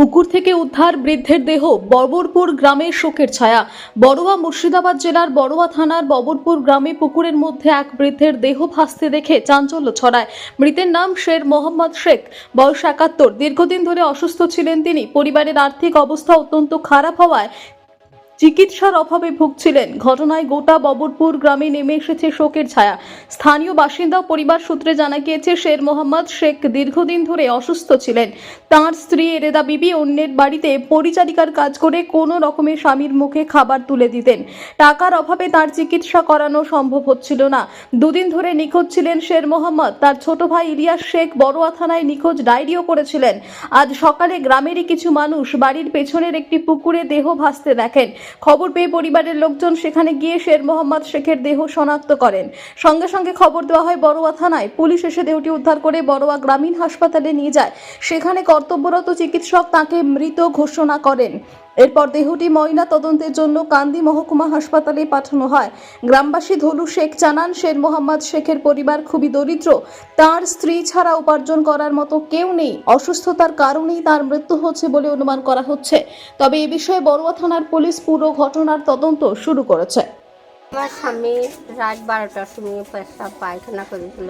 পুকুর থেকে উদ্ধার বৃদ্ধের দেহ ববরপুর গ্রামে শোকের ছায়া। বড়োয়া মুর্শিদাবাদ জেলার বড়োয়া থানার ববরপুর গ্রামে পুকুরের মধ্যে এক বৃদ্ধের দেহ ভাসতে দেখে চাঞ্চল্য ছড়ায়। মৃতের নাম শের মোহাম্মদ শেখ। বয়স একাত্তর। দীর্ঘদিন ধরে অসুস্থ ছিলেন তিনি। পরিবারের আর্থিক অবস্থা অত্যন্ত খারাপ হওয়ায় চিকিৎসার অভাবে ভুগছিলেন। ঘটনায় গোটা ববরপুর গ্রামে নেমে এসেছে শোকের ছায়া। স্থানীয় বাসিন্দা পরিবার সূত্রে জানা গিয়েছে, শের মোহাম্মদ শেখ দীর্ঘদিন ধরে অসুস্থ ছিলেন। তাঁর স্ত্রী এরেদা বিবি অন্যের বাড়িতে পরিচারিকার কাজ করে কোনো রকমের স্বামীর মুখে খাবার তুলে দিতেন। টাকার অভাবে তার চিকিৎসা করানো সম্ভব হচ্ছিল না। দুদিন ধরে নিখোঁজ ছিলেন শের মোহাম্মদ। তার ছোট ভাই ইলিয়াস শেখ বড়ুয়া থানায় নিখোঁজ ডায়েরিও করেছিলেন। আজ সকালে গ্রামেরই কিছু মানুষ বাড়ির পেছনের একটি পুকুরে দেহ ভাসতে দেখেন। খবর পেয়ে পরিবারের লোকজন সেখানে গিয়ে শের মোহাম্মদ শেখের দেহ শনাক্ত করেন। সঙ্গে সঙ্গে খবর দেওয়া হয়, বড়োয়া থানায় পুলিশ এসে দেহটি উদ্ধার করে বড়োয়া গ্রামীণ হাসপাতালে নিয়ে যায়। সেখানে কর্তব্যরত চিকিৎসক তাকে মৃত ঘোষণা করেন। এরপর দেহটি ময়না তদন্তের জন্য কান্দি মহকুমা হাসপাতালে পাঠানো হয়। গ্রামবাসী ধলু শেখ জানান, শের মোহাম্মদ শেখের পরিবার খুবই দরিদ্র। তার স্ত্রী ছাড়া উপার্জন করার মতো কেউ নেই। অসুস্থতার কারণেই তার মৃত্যু হচ্ছে বলে অনুমান করা হচ্ছে। তবে এ বিষয়ে বড়ুয়া থানার পুলিশ পুরো ঘটনার তদন্ত শুরু করেছে। আমার স্বামী রাত বারোটার সময় পেশাব পায়খানা করেছিল।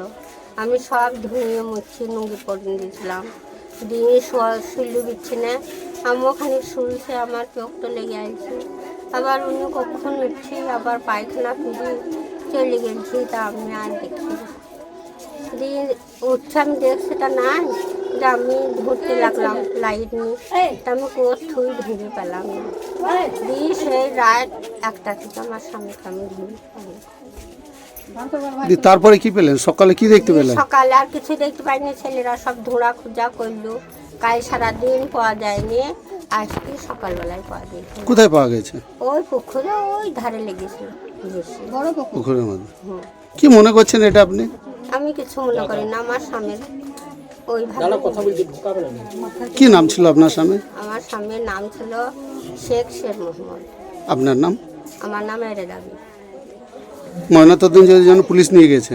আমি সব ধুয়ে মুছি নুঙ্গি পরিয়ে দিয়েছিলাম। দিয়ে শুলু দিচ্ছি না আমি ওখানে শুলছে আমার চোখটা লেগে আছে। আবার অন্য কখন উঠছি আবার পায়খানা ফিরে চলে গেছি তা আমি আর দেখি না। দিয়ে উঠছে আমি দেখছি তা নাই যে আমি ধরতে লাগলাম লাইট নিয়ে। তা আমি কোথ থুই ধরে পেলাম। না দিয়ে সেই রাত একটা থেকে আমার স্বামীকে আমি ধরে পেলাম তারপরে কি পেলেন? সকালে কি দেখতে পেলেন? সকালে আর কিছু দেখতে পাইনি ছেলেরা সব ধোঁড়া খোঁজা করল। কাল সারাদিন পাওয়া যায়নি আজকে সকালবেলায় পাওয়া গেছে কোথায় পাওয়া গেছে? ওই পুকুরে ওই ধারে লেগেছিল বেশি বড় পুকুরের মধ্যে? কি মনে করছেন এটা আপনি? আমি কিছু মনে করি না আমার স্বামীর ওই ভাবে। কি নাম ছিল আপনার স্বামী? আমার স্বামীর নাম ছিল শেখ শের মোহাম্মদ। আপনার নাম? আমার নাম এরে দাবি। ময়নাতদন্তের জন্য পুলিশ নিয়ে গেছে?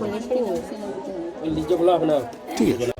পুলিশে নিয়েছে ঠিক আছে।